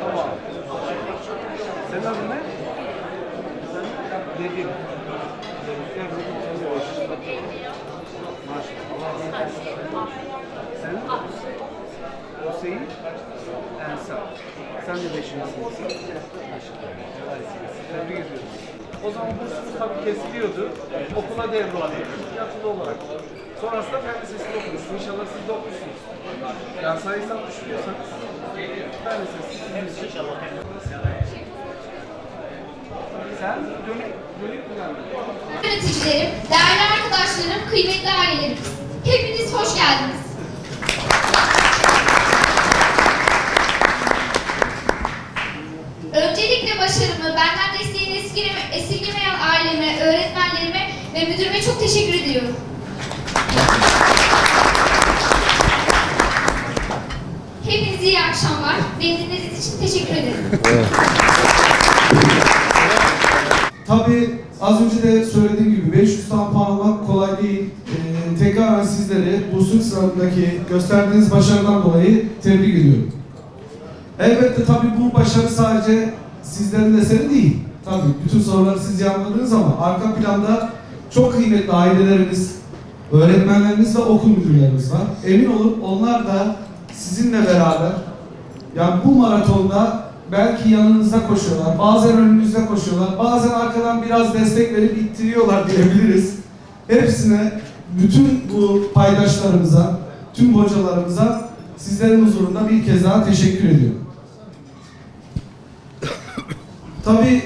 Tamam. Senin adın ne? Nedim. Gel bakalım sen de hoş. Maşallah. Sen? Hüseyin Ensar. Sen de beşinci sınıfsın. Tebrik ediyorum. O zaman bursunuz tabii kesiliyordu. Okula devralıyor. Yatılı olarak. Sonrasında fen lisesinde okumuşsun. İnşallah siz de okursunuz. Yani sayısal düşünüyorsanız fen lisesi sizin için. Sen dönük, dönük? Yöneticilerim, değerli arkadaşlarım, kıymetli ailelerim. Hepiniz hoş geldiniz. Ediyorum. Hepinize iyi akşamlar. Beni dinlediğiniz için teşekkür ederim. Tabii az önce de söylediğim gibi 500 tane puan almak kolay değil. Ee, tekrar sizleri bu sınıf sınavındaki gösterdiğiniz başarıdan dolayı tebrik ediyorum. Elbette tabii bu başarı sadece sizlerin eseri değil. Tabii bütün soruları siz yanıtladınız ama arka planda çok kıymetli ailelerimiz, öğretmenlerimiz ve okul müdürlerimiz var. Emin olun onlar da sizinle beraber yani bu maratonda belki yanınızda koşuyorlar, bazen önünüzde koşuyorlar, bazen arkadan biraz destek verip ittiriyorlar diyebiliriz. Hepsine, bütün bu paydaşlarımıza, tüm hocalarımıza sizlerin huzurunda bir kez daha teşekkür ediyorum. Tabii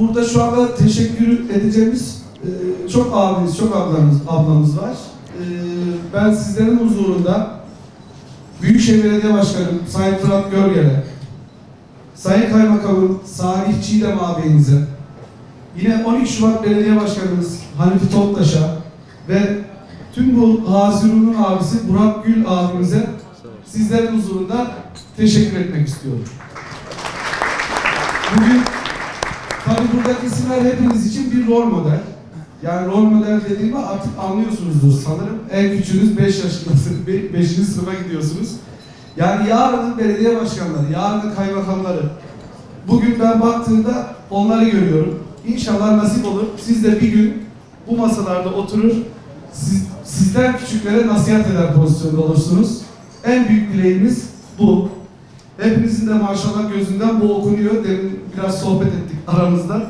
burada şu anda teşekkür edeceğimiz e, çok abimiz, çok ablamız, ablamız var. E, ben sizlerin huzurunda Büyükşehir Belediye Başkanım Sayın Fırat Görgel'e, Sayın Kaymakamım Salih Çiğdem ağabeyimize, yine 12 Şubat Belediye Başkanımız Hanifi Toptaş'a ve tüm bu Hazirun'un abisi Burak Gül abimize sizlerin huzurunda teşekkür etmek istiyorum. Bugün tabii buradaki isimler hepiniz için bir rol model. Yani rol model dediğimi artık anlıyorsunuzdur sanırım. En küçüğünüz 5 yaşındasınız, 5. sınıfa gidiyorsunuz. Yani yarının belediye başkanları, yarının kaymakamları. Bugün ben baktığımda onları görüyorum. İnşallah nasip olur. Siz de bir gün bu masalarda oturur, siz, sizden küçüklere nasihat eder pozisyonda olursunuz. En büyük dileğimiz bu. Hepinizin de maşallah gözünden bu okunuyor. Demin biraz sohbet ettik aramızda.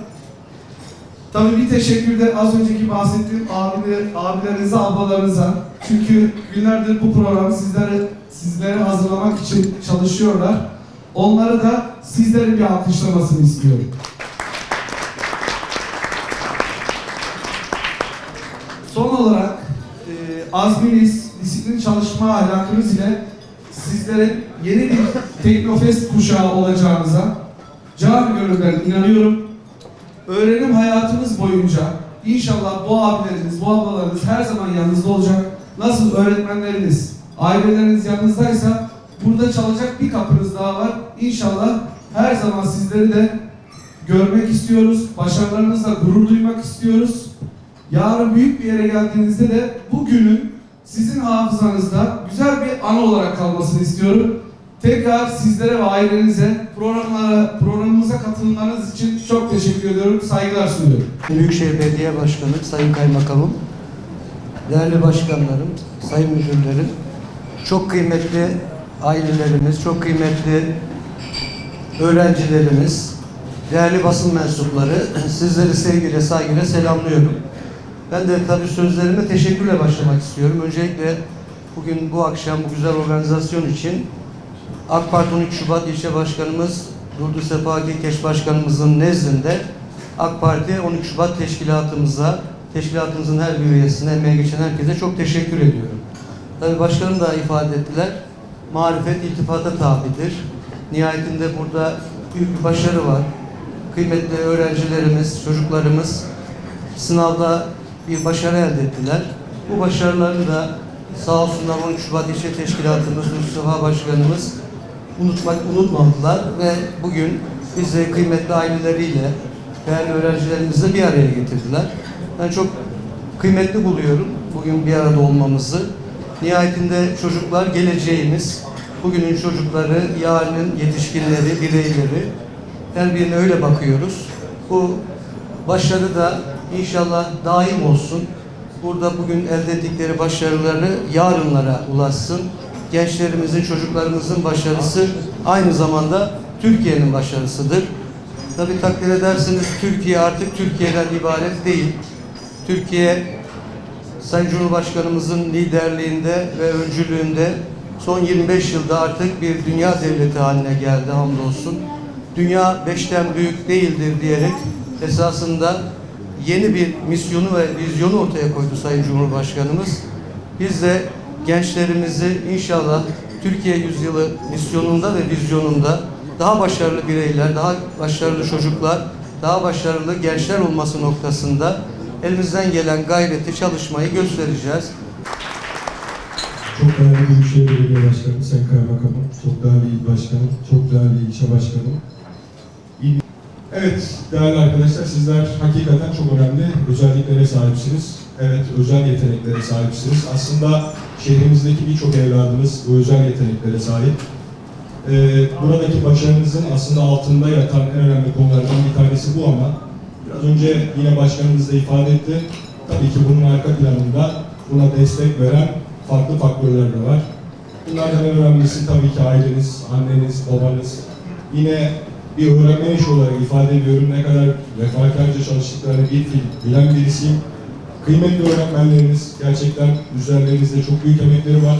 Tabii bir teşekkür de az önceki bahsettiğim abiler, abilerinize, ablalarınıza. Çünkü günlerdir bu programı sizlere, sizlere hazırlamak için çalışıyorlar. Onları da sizlerin bir alkışlamasını istiyorum. Son olarak e, azminiz, disiplin çalışma ahlakınız ile sizlerin yeni bir Teknofest kuşağı olacağınıza canı gönülden inanıyorum. Öğrenim hayatınız boyunca inşallah bu abileriniz, bu ablalarınız her zaman yanınızda olacak. Nasıl öğretmenleriniz, aileleriniz yanınızdaysa burada çalacak bir kapınız daha var. İnşallah her zaman sizleri de görmek istiyoruz. Başarılarınızla gurur duymak istiyoruz. Yarın büyük bir yere geldiğinizde de bu günün sizin hafızanızda güzel bir anı olarak kalmasını istiyorum. Tekrar sizlere ve ailenize programlara, programımıza katılmanız için çok teşekkür ediyorum. Saygılar sunuyorum. Büyükşehir Belediye Başkanı, Sayın Kaymakamım, değerli başkanlarım, sayın müdürlerim, çok kıymetli ailelerimiz, çok kıymetli öğrencilerimiz, değerli basın mensupları, sizleri sevgiyle, saygıyla selamlıyorum. Ben de tabii sözlerime teşekkürle başlamak istiyorum. Öncelikle bugün bu akşam bu güzel organizasyon için AK Parti 12 Şubat İlçe Başkanımız Durdu Sefa Kekeş Başkanımızın nezdinde AK Parti 12 Şubat teşkilatımıza, teşkilatımızın her bir üyesine, emeğe geçen herkese çok teşekkür ediyorum. Tabii başkanım da ifade ettiler. Marifet iltifata tabidir. Nihayetinde burada büyük bir başarı var. Kıymetli öğrencilerimiz, çocuklarımız sınavda bir başarı elde ettiler. Bu başarıları da sağ olsunlar 13 Şubat İlçe Teşkilatımız, Mustafa Başkanımız unutmak unutmadılar ve bugün bizi kıymetli aileleriyle değerli öğrencilerimizi bir araya getirdiler. Ben çok kıymetli buluyorum bugün bir arada olmamızı. Nihayetinde çocuklar geleceğimiz, bugünün çocukları, yarının yetişkinleri, bireyleri. Her birine öyle bakıyoruz. Bu başarı da inşallah daim olsun. Burada bugün elde ettikleri başarıları yarınlara ulaşsın. Gençlerimizin, çocuklarımızın başarısı aynı zamanda Türkiye'nin başarısıdır. Tabii takdir edersiniz Türkiye artık Türkiye'den ibaret değil. Türkiye Sayın Cumhurbaşkanımızın liderliğinde ve öncülüğünde son 25 yılda artık bir dünya devleti haline geldi hamdolsun. Dünya beşten büyük değildir diyerek esasında yeni bir misyonu ve vizyonu ortaya koydu Sayın Cumhurbaşkanımız. Biz de gençlerimizi inşallah Türkiye Yüzyılı misyonunda ve vizyonunda daha başarılı bireyler, daha başarılı çocuklar, daha başarılı gençler olması noktasında elimizden gelen gayreti, çalışmayı göstereceğiz. Çok değerli Büyükşehir Belediye Başkanım, Sayın Kaymakamım, çok değerli il başkanım, çok değerli ilçe başkanım. Evet değerli arkadaşlar sizler hakikaten çok önemli özelliklere sahipsiniz. Evet özel yeteneklere sahipsiniz. Aslında şehrimizdeki birçok evladımız bu özel yeteneklere sahip. Ee, buradaki başarınızın aslında altında yatan en önemli konulardan bir tanesi bu ama biraz önce yine başkanımız da ifade etti. Tabii ki bunun arka planında buna destek veren farklı faktörler de var. Bunlardan en önemlisi tabii ki aileniz, anneniz, babanız. Yine bir öğrenmen işi olarak ifade ediyorum ne kadar vefakarca çalıştıklarını bir fil bilen birisiyim. Kıymetli öğretmenleriniz, gerçekten üzerlerinizde çok büyük emekleri var.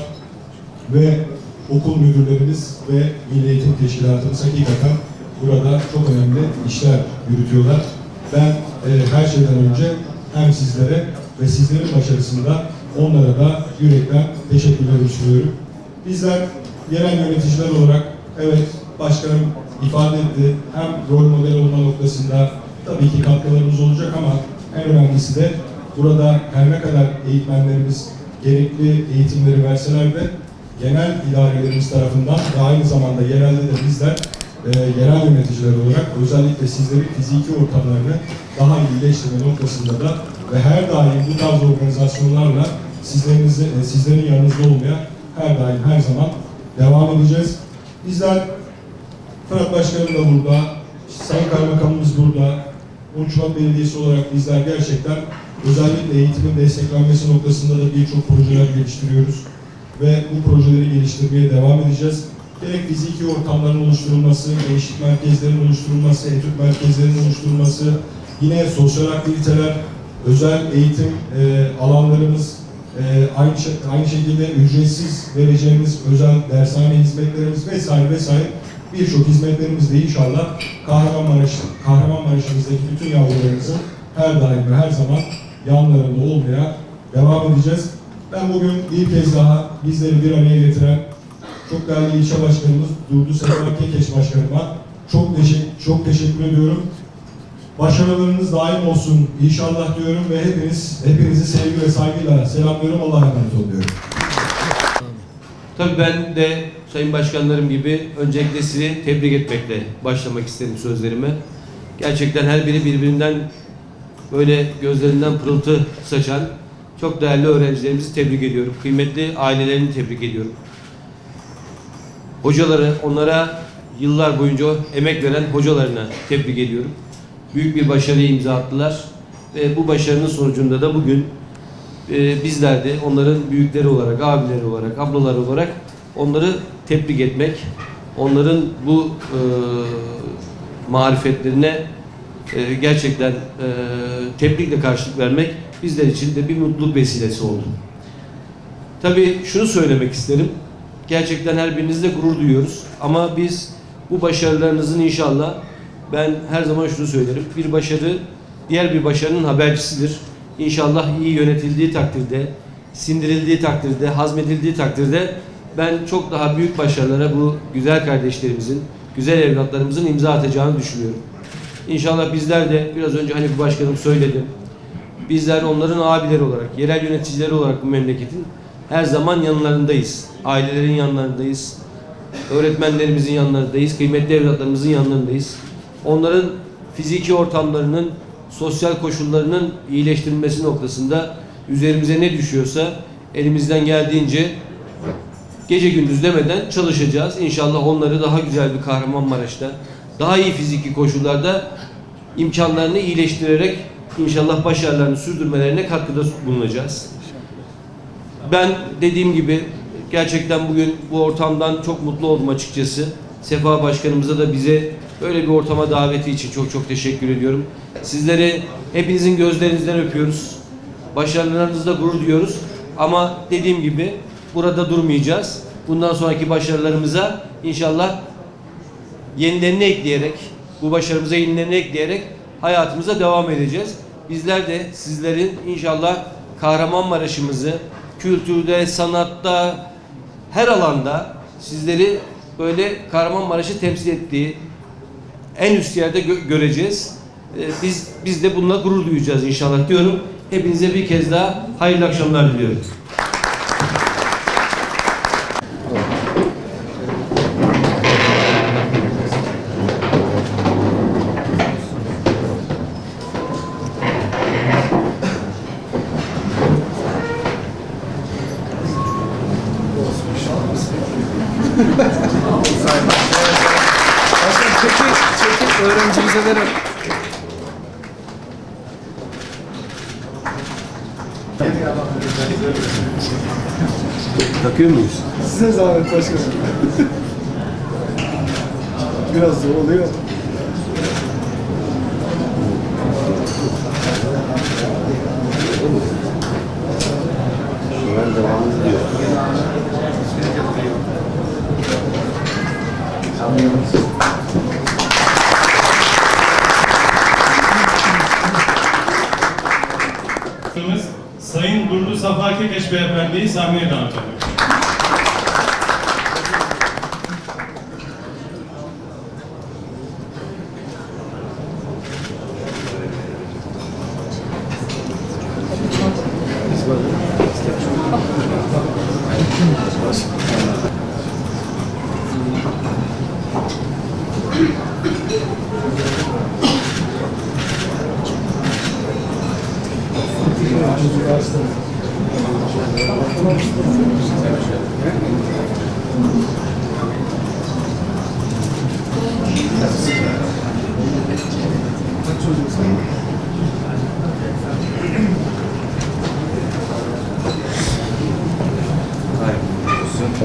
Ve okul müdürlerimiz ve Milli Eğitim Teşkilatımız hakikaten burada çok önemli işler yürütüyorlar. Ben e, her şeyden önce hem sizlere ve sizlerin başarısında onlara da yürekten teşekkürler sunuyorum. Bizler yerel yöneticiler olarak evet başkanım ifade etti hem rol model olma noktasında tabii ki katkılarımız olacak ama en önemlisi de burada her ne kadar eğitmenlerimiz gerekli eğitimleri verseler de genel idarelerimiz tarafından ve aynı zamanda yerelde de bizler e, yerel yöneticiler olarak özellikle sizlerin fiziki ortamlarını daha iyileştirme noktasında da ve her daim bu tarz organizasyonlarla sizlerinizle, e, sizlerin yanınızda olmaya her daim her zaman devam edeceğiz. Bizler Fırat Başkanım da burada, Sayın Kaymakamımız burada, 13 Şubat Belediyesi olarak bizler gerçekten özellikle eğitimin desteklenmesi noktasında da birçok projeler geliştiriyoruz ve bu projeleri geliştirmeye devam edeceğiz. Gerek fiziki ortamların oluşturulması, gençlik merkezlerinin oluşturulması, etüt merkezlerinin oluşturulması, yine sosyal aktiviteler, özel eğitim e, alanlarımız, e, aynı, şey- aynı şekilde ücretsiz vereceğimiz özel dershane hizmetlerimiz vesaire vesaire birçok hizmetlerimiz de inşallah Kahramanmaraş, Kahramanmaraş'ımızdaki bütün yavrularımızın her daim ve her zaman yanlarında olmaya devam edeceğiz. Ben bugün bir kez daha bizleri bir araya getiren çok değerli ilçe başkanımız Durdu Sefa Kekeş başkanıma çok teşekkür, çok teşekkür ediyorum. Başarılarınız daim olsun inşallah diyorum ve hepiniz hepinizi sevgi ve saygıyla selamlıyorum. Allah'a emanet olun diyorum. Tabii ben de Sayın Başkanlarım gibi öncelikle sizi tebrik etmekle başlamak isterim sözlerime. Gerçekten her biri birbirinden böyle gözlerinden pırıltı saçan çok değerli öğrencilerimizi tebrik ediyorum. Kıymetli ailelerini tebrik ediyorum. Hocaları, onlara yıllar boyunca emek veren hocalarına tebrik ediyorum. Büyük bir başarıya imza attılar ve bu başarının sonucunda da bugün e, bizler de onların büyükleri olarak, abileri olarak, ablaları olarak onları tebrik etmek, onların bu e, marifetlerine e, gerçekten e, tebrikle karşılık vermek bizler için de bir mutluluk vesilesi oldu. Tabii şunu söylemek isterim. Gerçekten her birinizle gurur duyuyoruz. Ama biz bu başarılarınızın inşallah ben her zaman şunu söylerim. Bir başarı diğer bir başarının habercisidir. İnşallah iyi yönetildiği takdirde, sindirildiği takdirde, hazmedildiği takdirde ben çok daha büyük başarılara bu güzel kardeşlerimizin, güzel evlatlarımızın imza atacağını düşünüyorum. İnşallah bizler de biraz önce hani bu başkanım söyledi. Bizler onların abileri olarak, yerel yöneticileri olarak bu memleketin her zaman yanlarındayız. Ailelerin yanlarındayız. Öğretmenlerimizin yanlarındayız. Kıymetli evlatlarımızın yanlarındayız. Onların fiziki ortamlarının, sosyal koşullarının iyileştirilmesi noktasında üzerimize ne düşüyorsa elimizden geldiğince gece gündüz demeden çalışacağız. İnşallah onları daha güzel bir Kahramanmaraş'ta, daha iyi fiziki koşullarda imkanlarını iyileştirerek inşallah başarılarını sürdürmelerine katkıda bulunacağız. Ben dediğim gibi gerçekten bugün bu ortamdan çok mutlu oldum açıkçası. Sefa Başkanımıza da bize böyle bir ortama daveti için çok çok teşekkür ediyorum. Sizleri hepinizin gözlerinizden öpüyoruz. Başarılarınızda gurur duyuyoruz. Ama dediğim gibi burada durmayacağız. Bundan sonraki başarılarımıza inşallah yenilerini ekleyerek, bu başarımıza yenilerini ekleyerek hayatımıza devam edeceğiz. Bizler de sizlerin inşallah Kahramanmaraş'ımızı kültürde, sanatta, her alanda sizleri böyle Kahramanmaraş'ı temsil ettiği en üst yerde gö- göreceğiz. Ee, biz biz de bununla gurur duyacağız inşallah diyorum. Hepinize bir kez daha hayırlı akşamlar diliyorum. Size zahmet başkanım. Biraz zor oluyor. Başkanımız Sayın Durdu Safa Kekeş Beyefendi'yi sahneye davet ediyoruz.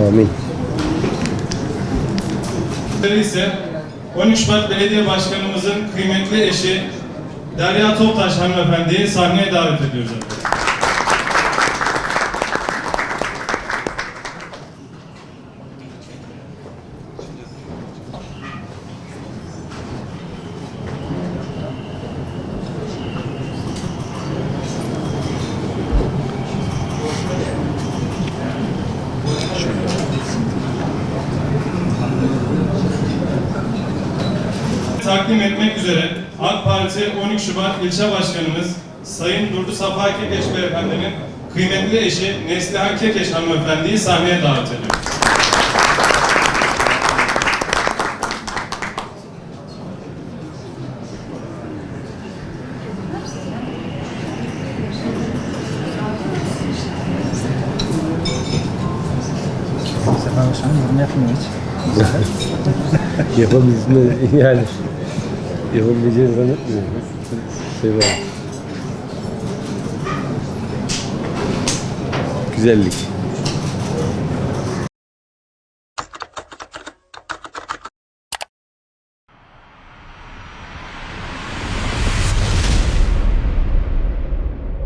Amin. ise 13 Şubat Belediye Başkanımızın kıymetli eşi Derya Toptaş hanımefendiyi sahneye davet ediyoruz. Takdim etmek üzere AK Parti 12 Şubat İlçe Başkanımız Sayın Durdu Safa Kekeş Beyefendi'nin kıymetli eşi Neslihan Kekeş Hanımefendi'yi sahneye davet ediyoruz. Yapabilme yani yapabileceğini zannetmiyorum. Şey var. Güzellik.